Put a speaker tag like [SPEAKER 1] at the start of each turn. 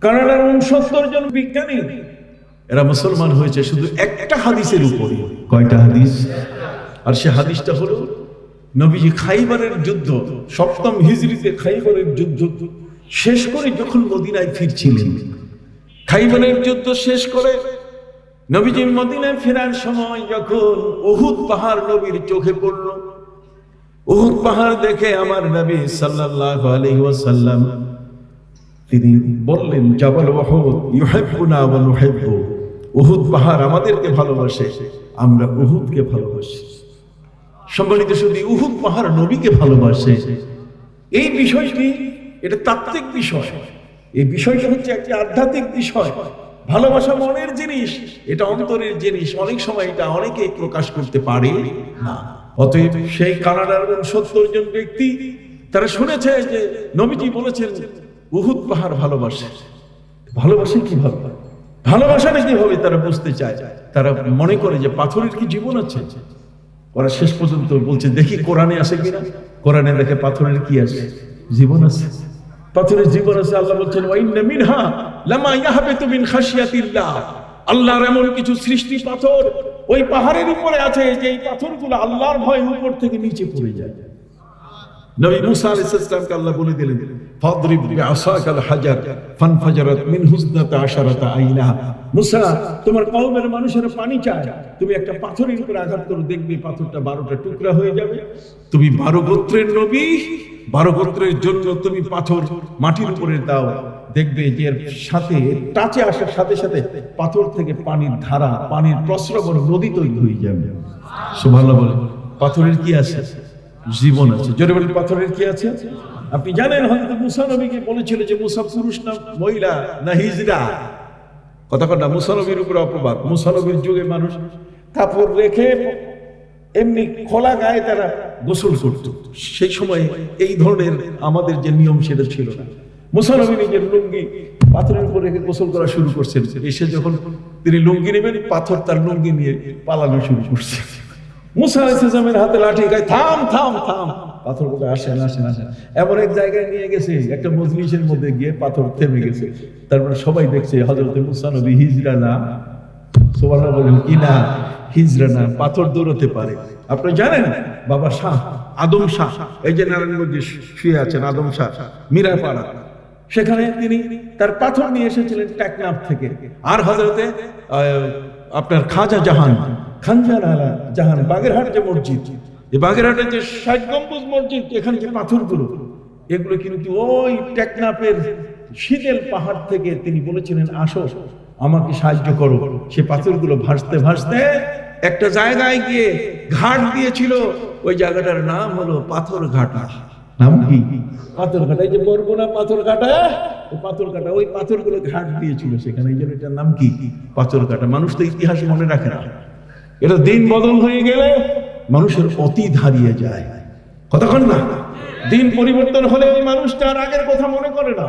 [SPEAKER 1] কানাডার উনসত্তর জন বিজ্ঞানী। এরা মুসলমান হয়েছে শুধু একটা হাদিসের উপরে। কয়টা হাদিস? আর সে হাদিসটা হলো নবীজি খাইবারের যুদ্ধ সপ্তম হিজরিতে খাইবারের যুদ্ধ শেষ করে যখন মদিনায় ফিরছিলেন। খাইবারের যুদ্ধ শেষ করে নবীজি মদিনায় ফেরার সময় যখন উহুদ পাহাড় নবীর চোখে পড়ল উহুদ পাহাড় দেখে আমার নবী সাল্লাল্লাহু আলাইহি ওয়াসাল্লাম তিনি বললেন, জাবাল ওয়াহুদ ইউহিব্বুনা ওয়া নুহিব্বু। উহুদ পাহাড় আমাদেরকে ভালোবাসে, আমরা উহুদকে ভালোবাসি। সম্মানিত শুধু উহুদ পাহাড় নবীকে ভালোবাসে। এই বিষয়টি, এটা তাত্ত্বিক বিষয়। এই বিষয়টা হচ্ছে একটি আধ্যাত্মিক বিষয়। ভালোবাসা মনের জিনিস, এটা অন্তরের জিনিস। অনেক সময় এটা অনেকে প্রকাশ করতে পারে না। অতএব সেই কানাডার সত্তর জন ব্যক্তি, তারা শুনেছে যে নবীজি বলেছেন উহুদ পাহাড় ভালোবাসে। ভালোবাসে কীভাবে? ভালোবাসাটা কীভাবে তারা বুঝতে চায়। তারা মনে করে যে পাথরের কি জীবন আছে? ওরা শেষ পর্যন্ত বলছে, দেখি কোরআনে আছে কিনা? কোরআনে দেখে পাথরের কি আছে? জীবন আছে। পাথরের জীবন আছে, আল্লাহ বলছেন ওয়াইন্না মিনহা লামা ইয়াহবিতু মিন খাশিয়াতিল্লাহ। আল্লাহর এমন কিছু সৃষ্টি পাথর ওই পাহাড়ের উপরে আছে যে এই পাথরগুলো আল্লাহর ভয় উপর থেকে নিচে পড়ে যায়। নবী মুসা আলাইহিস সালামকে আল্লাহ বলে দিলেন, ফাদরিব বিআসাকাল হাজার ফানফাজারাত মিন হুসনাতা আশারাতা আইনা মুসা, তোমার কওমের মানুষের পানি চায়। তুমি একটা পাথরের উপরে আঘাত করো, দেখবে পাথরটা বারোটা টুকরা হয়ে যাবে। তুমি বারো গোত্রের নবী, বারো গোত্রের জন্য তুমি পাথর মাটির উপরে দাও। দেখবে যে এর সাথে টাচে আসার সাথে সাথে পাথর থেকে পানির ধারা, পানির প্রস্রবণ নদী তৈরি হয়ে যাবে। সুবহানাল্লাহ বলে, পাথরের কি আছে? জীবন আছে। জোরে বলি পাথরের কি আছে? আপনি জানেন হয়তো মুসা নবীকে বলেছিল যে মুসা পুরুষ না মহিলা না হিজরা কথা কথা মুসা নবীর উপরে অপবাদ। মুসা নবীর যুগে মানুষ কাপড় রেখে এমনি খোলা গায়ে তারা গোসল করত। সেই সময় এই ধরনের আমাদের যে নিয়ম সেটা ছিল না। মুসা নবী নিজের লুঙ্গি পাথরের উপর রেখে গোসল করা শুরু করছেন। এসে যখন তিনি লুঙ্গি নেবেন পাথর তার লুঙ্গি নিয়ে পালানো শুরু করছে। মুসা আলাইহিসসালামের হাতে লাঠি গায়ে, থাম থাম থাম। পাথর বলে আসেন আসেন আসেন এমন এক জায়গায় নিয়ে গেছে, একটা মজলিসের মধ্যে গিয়ে পাথর থেমে গেছে। তারপরে সবাই দেখছে হজরত মুসা নবী হিজরা না। সুবহানাল্লাহ বলেন, কি না? হিজরা না, পাথর দৌড়াতে পারে। আপনি জানেন, বাবা শাহ, আদম শাহ, এই যে নারায়ণগঞ্জে শুয়ে আছেন, আদম শাহ, মীরাপাড়া। সেখানে তিনি তার পাথর নিয়ে এসেছিলেন টেকনাফ থেকে। আর হজরতে আপনার খাজা জাহান খানজার আলা জাহান বাগেরহাট যে মসজিদ, এই বাগেরহাটের যে ষাট গম্বুজ মসজিদ, এখানে যে পাথরগুলো, এগুলো কিন্তু ওই টেকনাফের শীতেল পাহাড় থেকে তিনি বলেছিলেন, আসো, আমাকে সাহায্য করো। সে পাথরগুলো ভাসতে ভাসতে একটা জায়গায় গিয়ে ঘাট দিয়েছিল। ওই জায়গাটার নাম হলো পাথর ঘাটা নাম কি? পাথর ঘাটা এই যে বরগুনা পাথর ঘাটা পাথর কাটা ওই পাথরগুলো ঘাট দিয়েছিল সেখানে। এই জন্য এটার নাম কি? পাথর কাটা মানুষ তো ইতিহাস মনে রাখে না। এটা দিন বদল হয়ে গেলে মানুষের অতি হারিয়ে যায়। কতক্ষণ না? দিন পরিবর্তন হলে ওই মানুষটা আর আগের কথা মনে করে না।